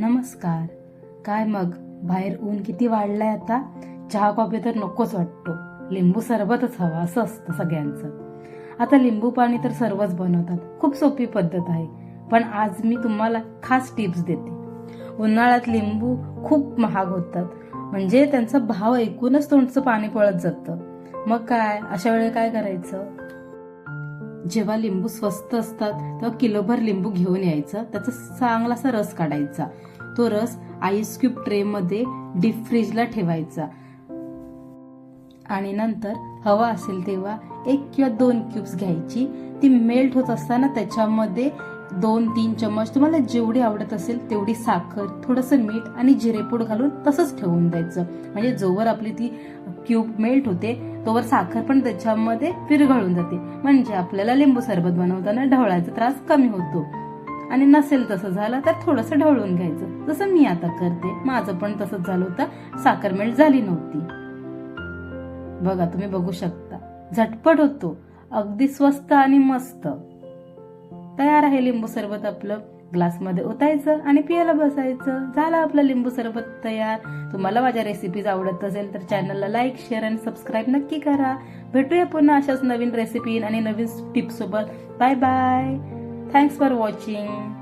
नमस्कार. काय मग? बाहेर ऊन किती वाढलंय आता? चहा कॉफी तर नकोच वाटतो. लिंबू सरबतच हवा असं असतं सगळ्यांचं. आता लिंबू पाणी तर सर्वच बनवतात. खूप सोपी पद्धत आहे. पण आज मी तुम्हाला खास टिप्स देते. उन्हाळ्यात लिंबू खूप महाग होतात. म्हणजे त्यांचा भाव ऐकूनच तोंडचं पाणी पळत जातं मग काय? अशा वेळेला काय करायचं? जेव्हा लिंबू स्वस्त असतात तेव्हा किलोभर लिंबू घेऊन यायचं. त्याचा चांगलासा रस काढायचा. तो रस आईस क्यूब ट्रेमध्ये डीप फ्रीजला ठेवायचा. आणि नंतर हवा असेल तेव्हा एक किंवा दोन क्यूब्स घ्यायची. ती मेल्ट होत असताना त्याच्यामध्ये दोन तीन चम्मच तुम्हाला जेवढी आवडत असेल तेवढी साखर थोडंसं मीठ आणि जिरेपूड घालून तसंच ठेवून द्यायचं. म्हणजे जोवर आपली ती क्यूब मेल्ट होते तोवर साखर पण त्याच्यामध्ये विरघळून जाते. म्हणजे आपल्याला लिंबू सरबत बनवताना ढवळायचा त्रास कमी होतो. आणि नसेल तसं झालं तर थोडंसं ढवळून घ्यायचं. जसं मी आता करते. माझं पण तसंच झालं होतं. साखर मेल्ट झाली नव्हती. बघा तुम्ही बघू शकता. झटपट होतो. अगदी स्वस्त आणि मस्त. तयार आहे लिंबू सरबत आपलं. ग्लासमध्ये ओतायचं आणि पियाला बसायचं. झालं आपलं लिंबू सरबत तयार. तुम्हाला माझ्या रेसिपीज आवडत असेल तर चॅनलला लाईक शेअर आणि सबस्क्राईब नक्की करा. भेटूया पुन्हा अशाच नवीन रेसिपी आणि नवीन टिप्स सोबत. Bye bye thanks for watching